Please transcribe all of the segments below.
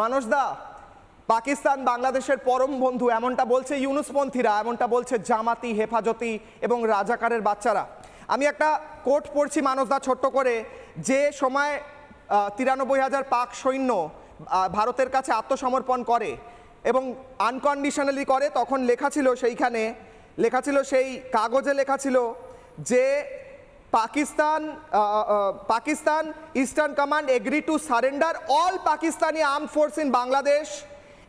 মানসদা, পাকিস্তান বাংলাদেশের পরম বন্ধু, এমনটা বলছে ইউনুসপন্থীরা, এমনটা বলছে জামাতি, হেফাজতি এবং রাজাকারের বাচ্চারা। আমি একটা কোট পড়ছি মানসদা, ছোট্ট করে। যে সময় তিরানব্বই হাজার পাক সৈন্য ভারতের কাছে আত্মসমর্পণ করে এবং আনকন্ডিশনালি করে, তখন লেখা ছিল সেইখানে, লেখা ছিল সেই কাগজে লেখা ছিল যে Pakistan Pakistan eastern command agree to surrender all Pakistani arm force in Bangladesh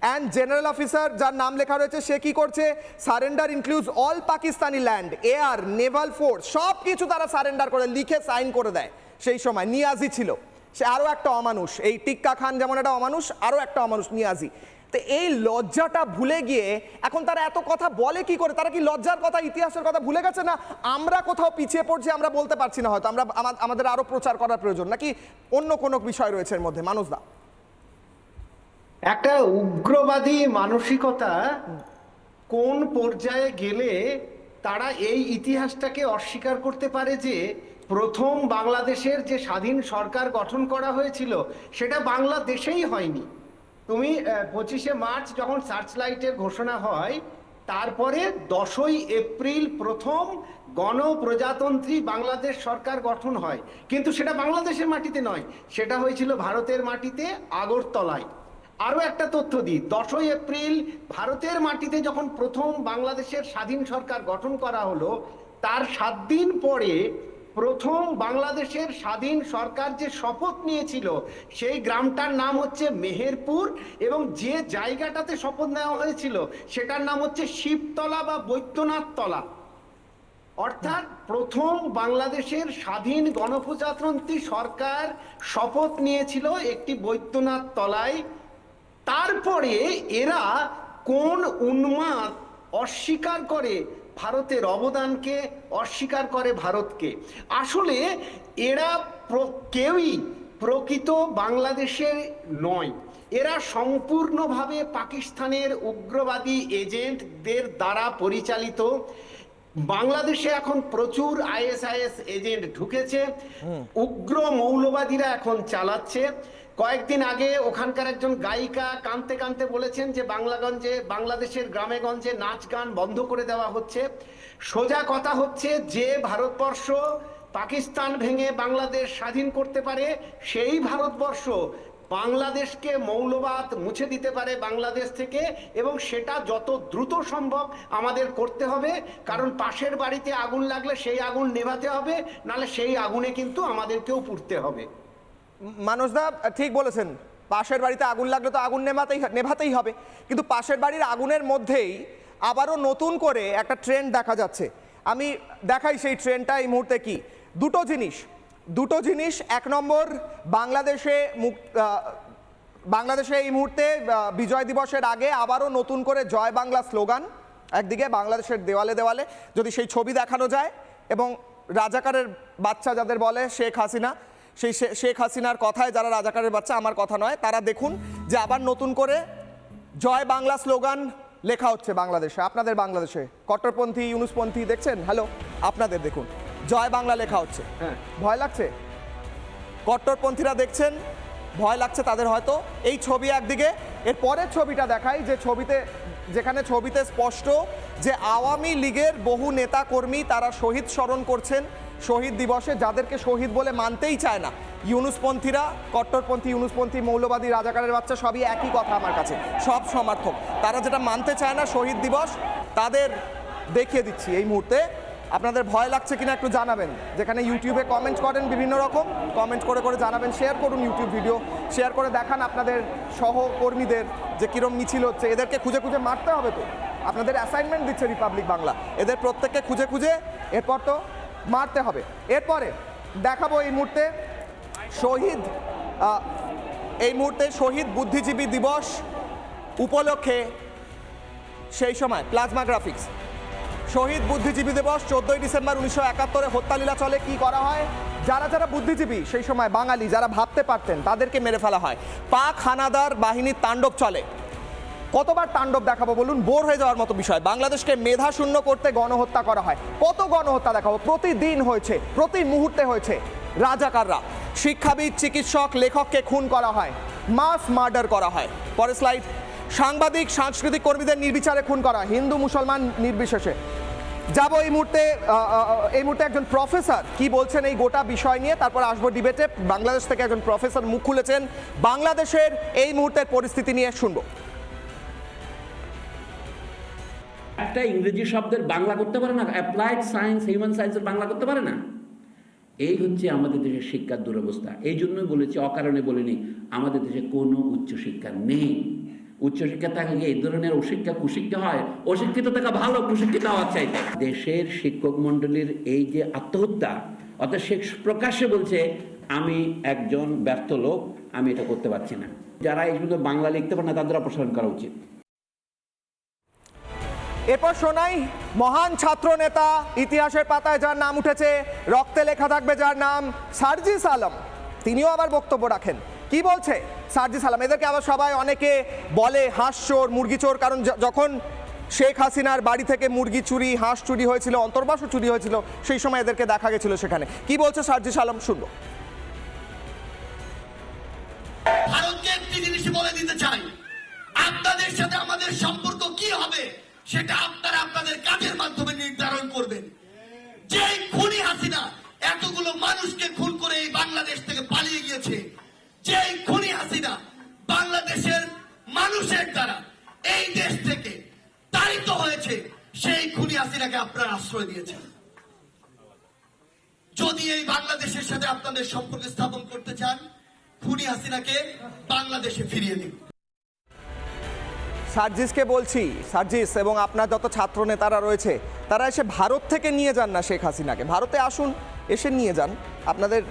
and general officer যার নাম লেখা রয়েছে, সে কি করছে? Surrender include all Pakistani land air naval force সব কিছু তারা সারেন্ডার করে, লিখে সাইন করে দেয়। সেই সময় নিয়াজি ছিল। সে আরও একটা অমানুষ। এই টিক্কা খান যেমন একটা অমানুষ আরও একটা অমানুষ নিয়াজি। তো এই লজ্জাটা ভুলে গিয়ে এখন তারা এত কথা বলে কি করে? তারা কি লজ্জার কথা, ইতিহাসের কথা ভুলে গেছে না আমরা কোথাও পিছিয়ে পড়ছি, আমরা বলতে পারছি না হয়তো? আমরা আমাদের আরও প্রচার করার প্রয়োজন নাকি অন্য কোনো বিষয় রয়েছে এর মধ্যে? মানুষদা একটা উগ্রবাদী মানসিকতা কোন পর্যায়ে গেলে তারা এই ইতিহাসটাকে অস্বীকার করতে পারে যে প্রথম বাংলাদেশের যে স্বাধীন সরকার গঠন করা হয়েছিল, সেটা বাংলাদেশেই হয়নি। তুমি পঁচিশে মার্চ যখন সার্চ লাইটের ঘোষণা হয়, তারপরে দশই এপ্রিল প্রথম গণপ্রজাতন্ত্রী বাংলাদেশ সরকার গঠন হয়। কিন্তু সেটা বাংলাদেশের মাটিতে নয়, সেটা হয়েছিল ভারতের মাটিতে আগরতলায়। আরও একটা তথ্য দিই, দশই এপ্রিল ভারতের মাটিতে যখন প্রথম বাংলাদেশের স্বাধীন সরকার গঠন করা হলো, তার সাত দিন পরে প্রথম বাংলাদেশের স্বাধীন সরকার যে শপথ নিয়েছিল, সেই গ্রামটার নাম হচ্ছে মেহেরপুর এবং যে জায়গাটাতে শপথ নেওয়া হয়েছিল, সেটার নাম হচ্ছে শিবতলা বা বৈদ্যনাথ তলা। অর্থাৎ প্রথম বাংলাদেশের স্বাধীন গণপ্রজাতন্ত্রী সরকার শপথ নিয়েছিল একটি বৈদ্যনাথ তলায়। তারপরে এরা কোন উন্মাদ অস্বীকার করে ভারতের অবদানকে অস্বীকার করে ভারতকে। আসলে এরা কেউই প্রকৃত বাংলাদেশের নয়। এরা সম্পূর্ণভাবে পাকিস্তানের উগ্রবাদী এজেন্টদের দ্বারা পরিচালিত। বাংলাদেশে এখন প্রচুর আইএসআইএস এজেন্ট ঢুকেছে। উগ্র মৌলবাদীরা এখন চালাচ্ছে। কয়েকদিন আগে ওখানকার একজন গায়িকা কানতে কানতে বলেছেন যে বাংলাগঞ্জে, বাংলাদেশের গ্রামে গঞ্জে নাচ গান বন্ধ করে দেওয়া হচ্ছে। সোজা কথা হচ্ছে যে ভারতবর্ষ পাকিস্তান ভেঙে বাংলাদেশ স্বাধীন করতে পারে, সেই ভারতবর্ষ বাংলাদেশকে মৌলবাদ মুছে দিতে পারে বাংলাদেশ থেকে এবং সেটা যত দ্রুত সম্ভব আমাদের করতে হবে, কারণ পাশের বাড়িতে আগুন লাগলে সেই আগুন নেভাতে হবে নালে সেই আগুনে কিন্তু আমাদেরকেও পুড়তে হবে। মানুষদা ঠিক বলেছেন, পাশের বাড়িতে আগুন লাগলে তো আগুন নেভাতেই নেভাতেই হবে। কিন্তু পাশের বাড়ির আগুনের মধ্যেই আবারও নতুন করে একটা ট্রেন্ড দেখা যাচ্ছে। আমি দেখাই সেই ট্রেন্ডটা এই মুহূর্তে কি? দুটো জিনিস। দুটো জিনিস, এক নম্বর, বাংলাদেশে বাংলাদেশে এই মুহূর্তে বিজয় দিবসের আগে আবারও নতুন করে জয় বাংলা স্লোগান, একদিকে বাংলাদেশের দেওয়ালে দেওয়ালে, যদি সেই ছবি দেখানো যায়, এবং রাজাকারের বাচ্চা যাদের বলে শেখ হাসিনা সেই শে- শেখ হাসিনার কথায় যারা রাজাকারের বাচ্চা আমার কথা নয় তারা দেখুন যে আবার নতুন করে জয় বাংলা স্লোগান লেখা হচ্ছে বাংলাদেশে। আপনাদের বাংলাদেশে। কট্টরপন্থী ইউনুসপন্থী দেখছেন? হ্যালো আপনাদের দেখুন। জয় বাংলা লেখা হচ্ছে। হ্যাঁ। ভয় লাগছে? কট্টরপন্থীরা দেখছেন ভয় লাগছে তাদের হয়তো। এই ছবি একদিকে এর পরের ছবিটা দেখাই যে ছবিতে যেখানে ছবিতে স্পষ্ট যে আওয়ামী লীগের বহু নেতা কর্মী তারা শহীদ স্মরণ করছেন। শহীদ দিবসে যাদেরকে শহীদ বলে মানতেই চায় না, ইউনুসপন্থীরা, কট্টরপন্থী, ইউনুসপন্থী, মৌলবাদী, রাজাকারের বাচ্চা, সবই একই কথা আমার কাছে, সব সমর্থক। তারা যেটা মানতে চায় না শহীদ দিবস, তাদের দেখিয়ে দিচ্ছি এই মুহূর্তে। আপনাদের ভয় লাগছে কিনা একটু জানাবেন। যেখানে ইউটিউবে কমেন্ট করেন বিভিন্ন রকম কমেন্ট করে করে জানাবেন শেয়ার করুন ইউটিউব ভিডিও শেয়ার করে দেখান আপনাদের সহকর্মীদের যে কিরম মিছিল হচ্ছে। এদেরকে খুঁজে খুঁজে মারতে হবে তো। আপনাদের অ্যাসাইনমেন্ট দিচ্ছে রিপাবলিক বাংলা এদের প্রত্যেককে খুঁজে খুঁজে, এরপর তো মারতে হবে। এরপরে দেখাবো এই মুহূর্তে শহীদ এই মুহূর্তে শহীদ বুদ্ধিজীবী দিবস উপলক্ষে সেই সময় প্লাজমা গ্রাফিক্স। শহীদ বুদ্ধিজীবী দিবস চোদ্দই ডিসেম্বর উনিশশো একাত্তরে হত্যালীলা চলে, কি করা হয়? যারা যারা বুদ্ধিজীবী সেই সময় বাঙালি, যারা ভাবতে পারতেন তাদেরকে মেরে ফেলা হয়। পাক হানাদার বাহিনীর তাণ্ডব চলে। কতবার তাণ্ডব দেখাবো বলুন? বোর হয়ে যাওয়ার মতো বিষয়। বাংলাদেশকে মেধা শূন্য করতে গণহত্যা করা হয়। কত গণহত্যা দেখাবো? প্রতিদিন হয়েছে, প্রতি মুহূর্তে হয়েছে। রাজাকাররা, শিক্ষাবিদ, চিকিৎসক, লেখককে খুন করা হয়, মাস মার্ডার করা হয়। পরের স্লাইড সাংবাদিক, সাংস্কৃতিক কর্মীদের নির্বিচারে খুন করা হিন্দু, মুসলমান নির্বিশেষে। যাব এই মুহূর্তে এই মুহূর্তে একজন প্রফেসর কি বলছেন এই গোটা বিষয় নিয়ে? তারপর আসব ডিবেটে বাংলাদেশ থেকে একজন প্রফেসর মুখ খুলেছেন। বাংলাদেশের এই মুহূর্তের পরিস্থিতি নিয়ে শুনব। একটা ইংরেজি শব্দের বাংলা করতে পারে না অ্যাপ্লাইড সায়েন্স হিউম্যান সায়েন্সের বাংলা করতে পারে না। এই হচ্ছে আমাদের দেশের শিক্ষার দুরবস্থা। এই জন্যই বলেছি, অকারণে বলিনি, আমাদের দেশে কোনো উচ্চশিক্ষা নেই। উচ্চশিক্ষা থাকা গিয়ে এই ধরনের অশিক্ষা কুশিক্ষা হয়? অশিক্ষিত থাকা ভালো, কুশিক্ষিত হওয়ার চাইতে। দেশের শিক্ষক মণ্ডলীর এই যে আত্মহত্যা, অর্থাৎ সে প্রকাশ্যে বলছে, আমি একজন ব্যর্থ লোক, আমি এটা করতে পারছি না। যারা এই শুধু বাংলা লিখতে পারে না, তাদের অপসারণ করা উচিত। এরপর শোনাই মহান ছাত্র নেতা, ইতিহাসের পাতায় যার নাম উঠেছে, রক্তে লেখা থাকবে যার নাম সার্জিস আলম তিনিও আবার বক্তব্য রাখেন। কি বলছে সার্জিস আলম এদেরকে আবার সবাই অনেকে বলে হাঁস চোর, মুরগি চোর, কারণ যখন শেখ হাসিনার বাড়ি থেকে মুরগি চুরি, হাঁস চুরি হয়েছিল, অন্তর্বাসও চুরি হয়েছিল, সেই সময় এদেরকে দেখা গেছিল সেখানে। কি বলছে সার্জিস আলম শুনব। ভারতকে একটি জিনিস বলে দিতে চাই। আপনাদের সাথে আমাদের সম্পর্ক কি হবে? সেটা আপনারা আপনাদের কাজের মাধ্যমে নির্ধারণ করবেন। যেই খুনি হাসিনা এতগুলো মানুষকে খুন করে এই বাংলাদেশ থেকে পালিয়ে গিয়েছে, যেই খুনি হাসিনা বাংলাদেশের মানুষের দ্বারা এই দেশ থেকে তাড়িত হয়েছে, সেই খুনি হাসিনাকে আপনারা আশ্রয় দিয়েছেন। যদি এই বাংলাদেশের সাথে আপনাদের সম্পর্ক স্থাপন করতে চান, খুনি হাসিনাকে বাংলাদেশে ফিরিয়ে দিন সার্জিসকে বলছি, সার্জিস এবং আপনার যত ছাত্র নেতারা রয়েছে, তারা এসে ভারত থেকে নিয়ে যান না শেখ হাসিনাকে। ভারতে আসুন, এসে নিয়ে যান। আপনাদের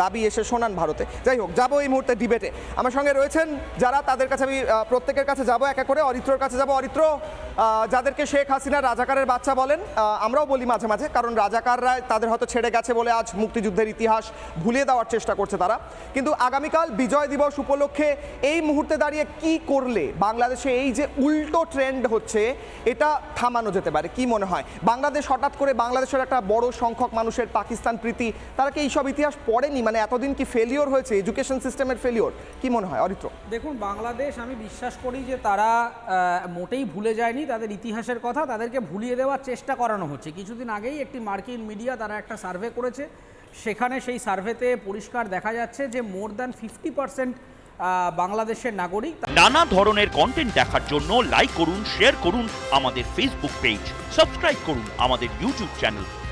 দাবি এসে শোনান ভারতে। যাই হোক, যাব এই মুহূর্তে ডিবেটে। আমার সঙ্গে রয়েছেন যারা, তাদের কাছে আমি প্রত্যেকের কাছে যাব, একা করে। অরিত্রর কাছে যাব। অরিত্র যাদেরকে শেখ হাসিনা রাজাকারের বাচ্চা বলেন আমরাও বলি মাঝে মাঝে, কারণ রাজাকাররা তাদের হয়তো ছেড়ে গেছে বলে আজ মুক্তিযুদ্ধের ইতিহাস ভুলিয়ে দেওয়ার চেষ্টা করছে তারা। কিন্তু আগামীকাল বিজয় দিবস উপলক্ষে এই মুহূর্তে দাঁড়িয়ে কি করলে, বাংলাদেশে এই যে উল্টো ট্রেন্ড হচ্ছে, এটা থামানো যেতে পারে, কি মনে হয়? বাংলাদেশ হঠাৎ করে বাংলাদেশের একটা বড় সংখ্যক মানুষের পাকিস্তান প্রীতি, তারা কি এইসব ইতিহাস পড়েনি? মানে এতদিন কি ফেলিওর হয়েছে এডুকেশন সিস্টেমের ফেলিওর কি মনে হয়? অরিত্র। দেখুন বাংলাদেশ আমি বিশ্বাস করি যে তারা মোটেই ভুলে যায়নি তাদের ইতিহাসের কথা। তাদেরকে ভুলিয়ে দেওয়ার চেষ্টা করানো হচ্ছে। কিছুদিন আগেই একটি মার্কিন মিডিয়া তারা একটা সার্ভে করেছে। সেখানে সেই সার্ভেতে পরিষ্কার দেখা যাচ্ছে যে মোর দ্যান ফিফটি পার্সেন্ট বাংলাদেশের নাগরিক নানা ধরনের কন্টেন্ট দেখার জন্য লাইক করুন শেয়ার করুন আমাদের ফেসবুক পেজ সাবস্ক্রাইব করুন আমাদের ইউটিউব চ্যানেল